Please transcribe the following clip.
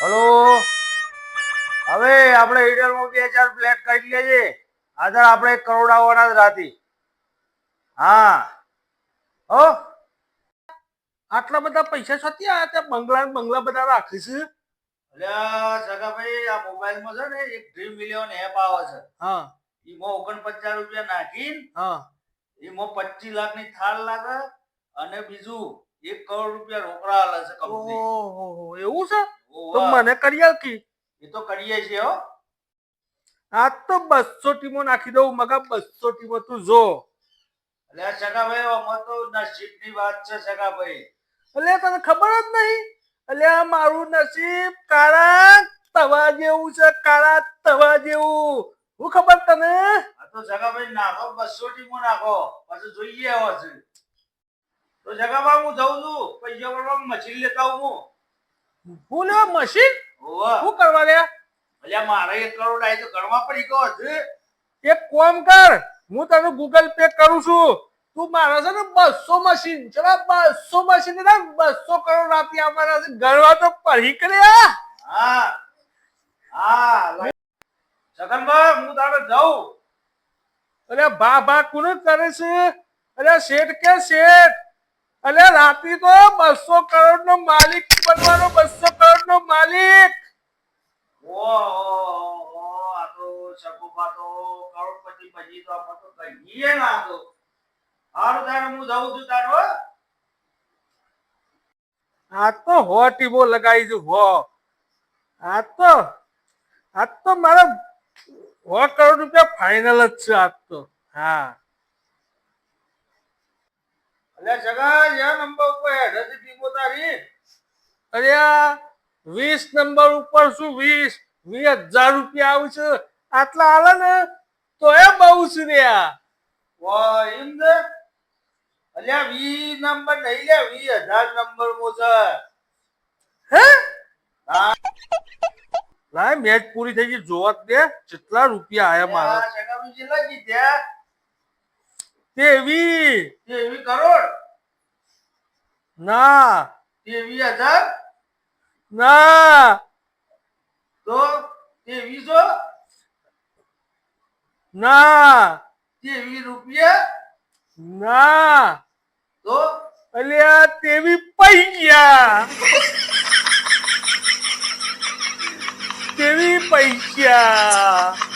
Hello? હવે આપણે ઈડરમાં બે ચાર ફ્લેટ કાઢી લેજે આધાર આપણે કરોડાવાના જ રાતી. હા. હો? આટલા બધા પૈસા છતી આ ત્યાં બંગલા બંગલા બધા રાખીશ અલ્યા સગાભાઈ આ મોબાઈલમાં છે ને એક ડ્રીમ મિલિયન એપ આવે છે. હા. એમાં ઓગણપચાસ રૂપિયા નાખીને હા. એમાં પચીસ લાખની થાળ લાગે અને બીજું એક કરોડ રૂપિયા રોકડા આલે છે કંપની ઓહો એવું છે? તો મને કરી આલકી એ તો કરીએ છીએ હો. આ તો બસો ટીમો નાખી દઉં મગા બસો ટીમો તું જો. અલ્યા સગાભાઈ આમાં તો નસીબની વાત છે સગાભાઈ. એટલે તને ખબર જ નહીં? એટલે મારું નસીબ કાળા તવા જેવું છે કાળા તવા જેવું. હું ખબર તને? આ તો જગાભાઈ નાખો બસો ટીમો નાખો પછી જોઈએ છે. તો જગાભાઈ હું જઉં છું પૈસા ભરવા મશીન લેતા આવું હું. હું મશીન? શું કરવા દે એટલે મારે એક કરોડ આવી તો ગણવા પડી ગયો છે એક કોમ કર હું તને ગૂગલ પે કરું છું. તું મારા છે ને બસો મશીન ચલા બસો મશીન ને બસો કરોડ આપી અમારા છે. ગણવા તો પડી કર્યા હા? હા. છગનભાઈ હું તારે જાઉં. અરે બા ભા કોને કરે છે? અરે શેઠ કે શેઠ? અરે રાતી તો બસો કરોડ નો માલિક બનવાનો બસો કરોડ નો માલિક આ તો હું ટીમો લગાવી છું હો. આ તો આ તો મારા સો કરોડ રૂપિયા ફાઇનલ જ છે આજ તો. હા અલ્યા જગા યા નંબર ઉપર હેડ હતી ટીમો તારી અરે વીસ નંબર ઉપર શું વીસ? હજાર નંબર મો છે. હે? મેચ પૂરી થઈ ગઈ. જોવા દે કેટલા રૂપિયા આયા મારા. જેટલા જીત્યા તેવી તેવી કરોડ? ના. તેવી હજાર? ના. તો તેવીસો ના. તેવી રૂપિયા? ના. તો? અલ્યા તેવી પૈયા તેવી પૈસા.